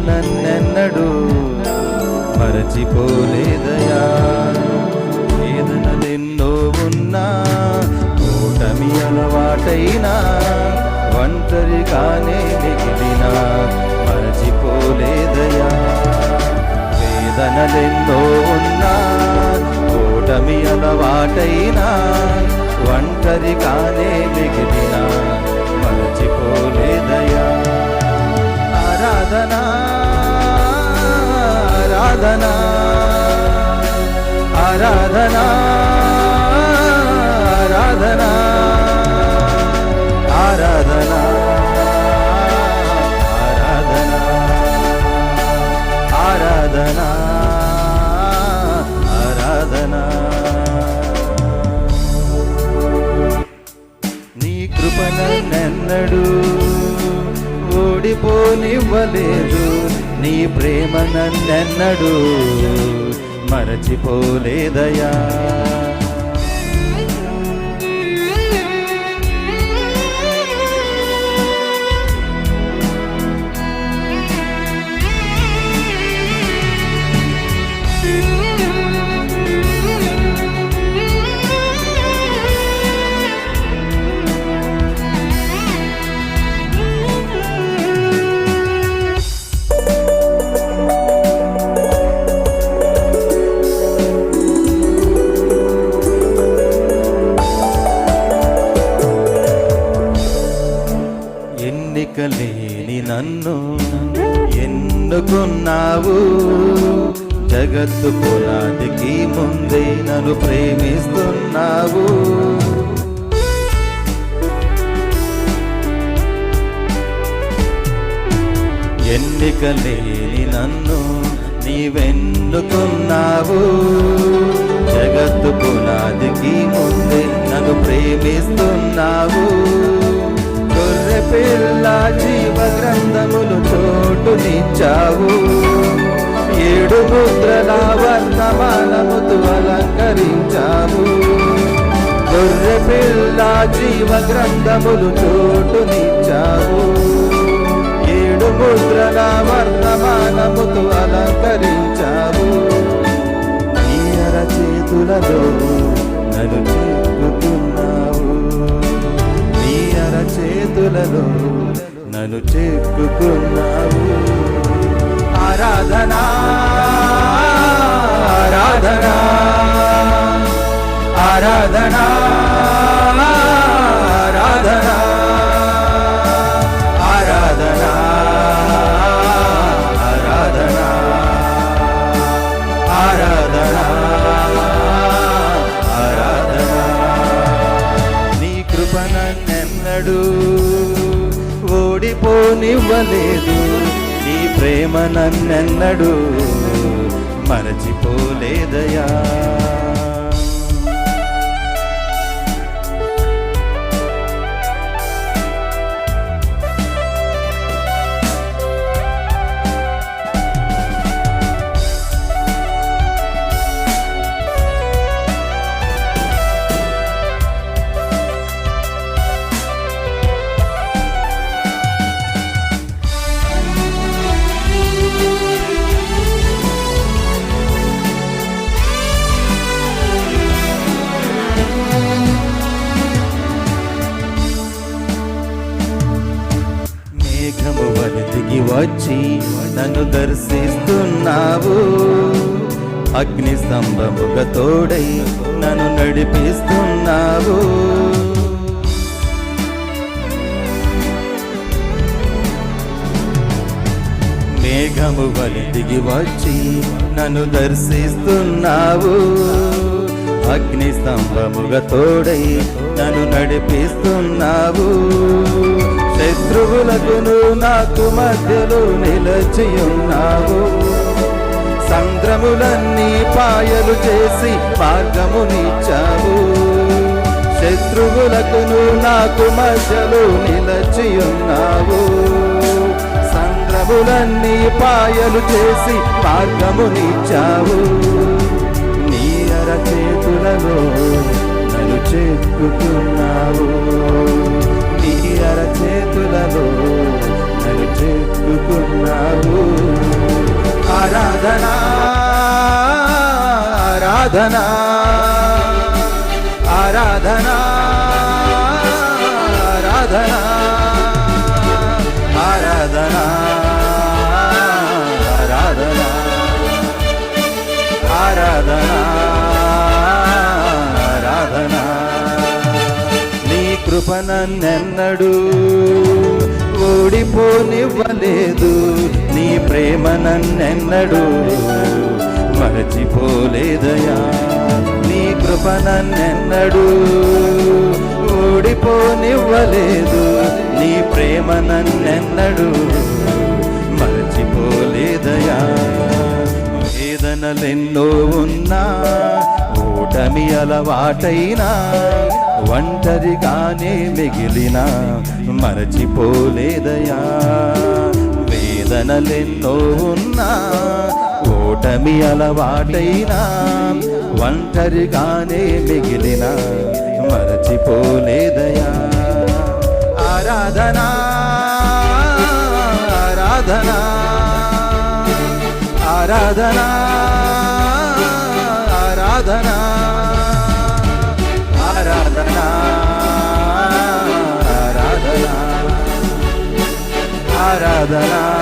నన్నెన్నడు మరచిపోలేదయా? వేదనలెన్నో ఉన్నా కూటమి అలవాటైనా ఒంటరిగానే మిగిలినా మరచిపోలేదయా? వేదనలెన్నో ఉన్నా కూటమి అలవాటైనా ఒంటరిగానే మిగిలినా మరచిపోలేదయా? ఆరాధనా ఆరాధనా ఆరాధనా ఆరాధనా ఆరాధనా ఆరాధనా ఆరాధనా నీ కృపణ నెన్నడు ఓడిపోనివ్వలేదు. నీ ప్రేమ నన్నెన్నడు మరచిపోలేదయా ఎన్నుకున్నావు జగత్తు పునాదికి ముందే నన్ను ప్రేమిస్తున్నావు. ఎన్నిక లేని నన్ను నీవెన్నుకున్నావు. జగత్తు పునాదికి ముందే నన్ను ప్రేమిస్తున్నావు. గొర్రె పిల్ల జీవ గ్రంథములు చోటునిచ్చావు ఏడు ముద్రల వర్తమానముతు అలంకరించావు. గొర్రె పిల్ల జీవ గ్రంథములు చోటునిచ్చావు. ఏడు ముద్రల వర్తమానముతు అలంకరించావు. ఈయన చేతులలో ఆరాధనా ఆరాధనా ఆరాధనా ఆరాధనా ఆరాధనా ఆరాధనా. నీ కృపనన్నెన్నడు ఓడిపోనివ్వలేదు. నీ ప్రేమ నన్నెన్నడు మరచిపోలేదయా. వచ్చి నన్ను దర్శిస్తున్నావు. అగ్ని స్తంభముగా తోడై నన్ను నడిపిస్తున్నావు. మేఘము వలదిగి వచ్చి నన్ను దర్శిస్తున్నావు. అగ్ని స్తంభముగా తోడై నన్ను నడిపిస్తున్నావు. శత్రువులకును నాకు మధ్యలో నిలచియున్నావు సంద్రములన్నీ పాయలు చేసి మార్గమునిచ్చావు. శత్రువులకును నాకు మధ్యలో నిలచియున్నావు సంద్రములన్నీ పాయలు చేసి మార్గమునిచ్చావు. నీ అరచేతులలో నన్ను చెక్కుతున్నావు ఆరాధనా ఆరాధనా ఆరాధనా ఆరాధనా ఆరాధనా ఆరాధనా ఆరాధనా ఆరాధనా. నీ కృప నన్నెన్నడు మర్చిపోనివ్వలేదు నీ ప్రేమ నన్నెన్నడు మరచిపోలేదయా. నీ కృప నన్నెన్నడు ఓడిపోనివ్వలేదు నీ ప్రేమ నన్నెన్నడు మరచిపోలేదయా. వేదనలెన్నో ఉన్నా ఓటమి అలవాటైనా ఒంటరిగానే మిగిలిన మరచిపోలేదయా. వేదనలెన్నో ఉన్నా ఓటమి అలవాటైనా ఒంటరిగానే మిగిలిన మరచిపోలేదయా. ఆరాధనా ఆరాధనా ఆరాధనా ఆరాధనా. da da da